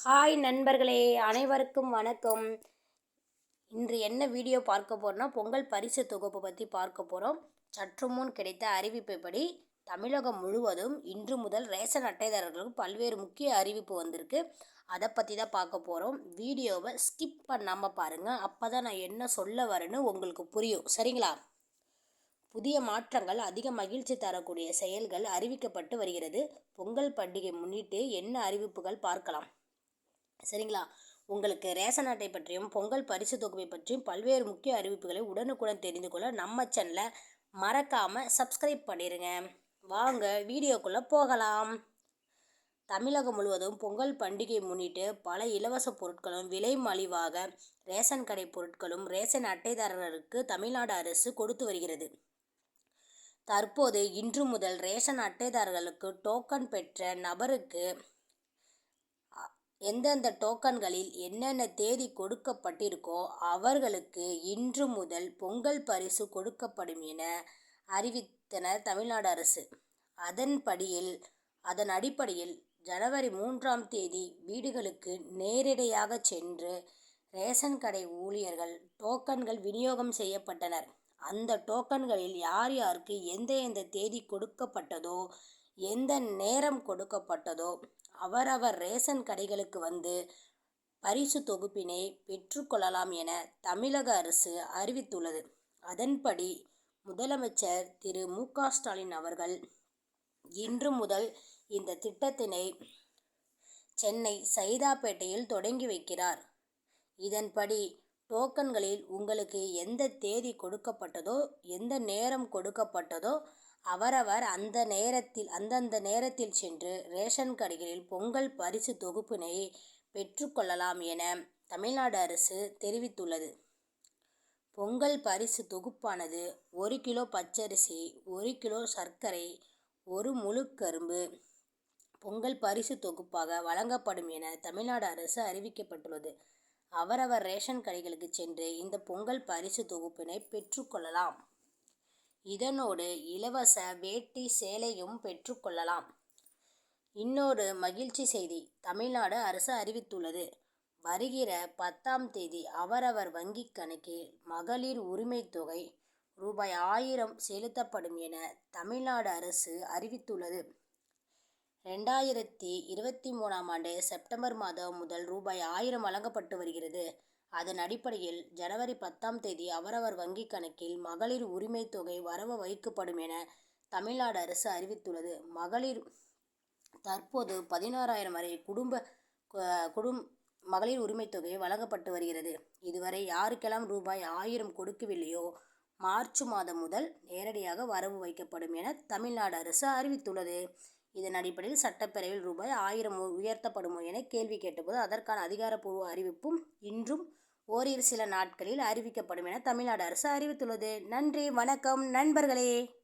Hi நண்பர்களே அனைவருக்கும் வணக்கம். இன்று என்ன வீடியோ பார்க்க போகிறோம்னா பொங்கல் பரிசு தொகுப்பு பற்றி பார்க்க போகிறோம் சற்று முன் கிடைத்த அறிவிப்பைப்படி தமிழகம் முழுவதும் இன்று முதல் ரேஷன் அட்டைதாரர்களுக்கு பல்வேறு முக்கிய அறிவிப்பு வந்திருக்கு. அதை பற்றி தான் பார்க்க போகிறோம் வீடியோவை ஸ்கிப் பண்ணாமல் பாருங்கள் அப்போ தான் நான் என்ன சொல்ல வரேன்னு உங்களுக்கு புரியும். சரிங்களா? புதிய மாற்றங்கள் அதிக மகிழ்ச்சி தரக்கூடிய செயல்கள் அறிவிக்கப்பட்டு வருகிறது. பொங்கல் பண்டிகை முன்னிட்டு என்ன அறிவிப்புகள் பார்க்கலாம்? சரிங்களா? உங்களுக்கு ரேஷன் அட்டை பற்றியும் பொங்கல் பரிசு தொகுப்பை பற்றியும் பல்வேறு முக்கிய அறிவிப்புகளை உடனுக்குடன் தெரிந்து கொள்ள நம்ம சேனலை மறக்காமல் சப்ஸ்கிரைப் பண்ணிடுங்க வாங்க வீடியோக்குள்ளே போகலாம். தமிழகம் முழுவதும் பொங்கல் பண்டிகை முன்னிட்டு பல இலவச பொருட்களும் விலை மலிவாக ரேஷன் கடை பொருட்களும் ரேஷன் அட்டைதாரர்களுக்கு தமிழ்நாடு அரசு கொடுத்து வருகிறது. தற்போது இன்று முதல் ரேஷன் அட்டைதாரர்களுக்கு டோக்கன் பெற்ற நபருக்கு எந்தெந்த டோக்கன்களில் என்னென்ன தேதி கொடுக்கப்பட்டிருக்கோ அவர்களுக்கு இன்று முதல் பொங்கல் பரிசு கொடுக்கப்படும் என அறிவித்தனர் தமிழ்நாடு அரசு. அதன்படியில் அதன் அடிப்படையில் ஜனவரி மூன்றாம் தேதி வீடுகளுக்கு நேரடியாக சென்று ரேஷன் கடை ஊழியர்கள் டோக்கன்கள் விநியோகம் செய்யப்பட்டனர். அந்த டோக்கன்களில் யார் யாருக்கு எந்த எந்த தேதி கொடுக்கப்பட்டதோ எந்த நேரம் கொடுக்கப்பட்டதோ அவரவர் ரேஷன் கடைகளுக்கு வந்து பரிசு தொகுப்பினை பெற்றுக்கொள்ளலாம் என தமிழக அரசு அறிவித்துள்ளது. அதன்படி முதலமைச்சர் திரு. மு. க. ஸ்டாலின் அவர்கள் இன்று முதல் இந்த திட்டத்தினை சென்னை சைதாப்பேட்டையில் தொடங்கி வைக்கிறார். இதன்படி டோக்கன்களில் உங்களுக்கு எந்த தேதி கொடுக்கப்பட்டதோ எந்த நேரம் கொடுக்கப்பட்டதோ அவரவர் அந்த நேரத்தில் அந்தந்த நேரத்தில் சென்று ரேஷன் கடைகளில் பொங்கல் பரிசு தொகுப்பினை பெற்றுக்கொள்ளலாம் என தமிழ்நாடு அரசு தெரிவித்துள்ளது. பொங்கல் பரிசு தொகுப்பானது ஒரு கிலோ பச்சரிசி ஒரு கிலோ சர்க்கரை ஒரு முழு கரும்பு பொங்கல் பரிசு தொகுப்பாக வழங்கப்படும் என தமிழ்நாடு அரசு அறிவிக்கப்பட்டுள்ளது. அவரவர் ரேஷன் கடைகளுக்கு சென்று இந்த பொங்கல் பரிசு தொகுப்பினை பெற்றுக்கொள்ளலாம் இதனோடு இலவச வேட்டி சேலையும் பெற்றுக்கொள்ளலாம். இன்னொரு மகிழ்ச்சி செய்தி தமிழ்நாடு அரசு அறிவித்துள்ளது. வருகிற பத்தாம் தேதி அவரவர் வங்கிக் கணக்கில் மகளிர் உரிமை தொகை ரூபாய் ஆயிரம் செலுத்தப்படும் என தமிழ்நாடு அரசு அறிவித்துள்ளது. ரெண்டாயிரத்தி இருபத்தி மூணாம் ஆண்டு செப்டம்பர் மாதம் முதல் ரூபாய் ஆயிரம் வழங்கப்பட்டு வருகிறது. அதன் அடிப்படையில் ஜனவரி பத்தாம் தேதி அவரவர் வங்கிக் கணக்கில் மகளிர் உரிமை தொகை வரவு வைக்கப்படும் என தமிழ்நாடு அரசு அறிவித்துள்ளது. மகளிர் தற்போது பதினோராயிரம் வரை குடும்ப குடும் மகளிர் உரிமை தொகை வழங்கப்பட்டு வருகிறது. இதுவரை யாருக்கெல்லாம் ரூபாய் ஆயிரம் கொடுக்கவில்லையோ மார்ச் மாதம் முதல் நேரடியாக வரவு வைக்கப்படும் என தமிழ்நாடு அரசு அறிவித்துள்ளது. இதன் அடிப்படையில் சட்டப்பேரவையில் ரூபாய் ஆயிரம் உயர்த்தப்படுமோ என கேள்வி கேட்டபோது அதற்கான அதிகாரப்பூர்வ அறிவிப்பும் இன்றும் ஓரிரு சில நாட்களில் அறிவிக்கப்படும் என தமிழ்நாடு அரசு அறிவித்துள்ளது. நன்றி வணக்கம் நண்பர்களே.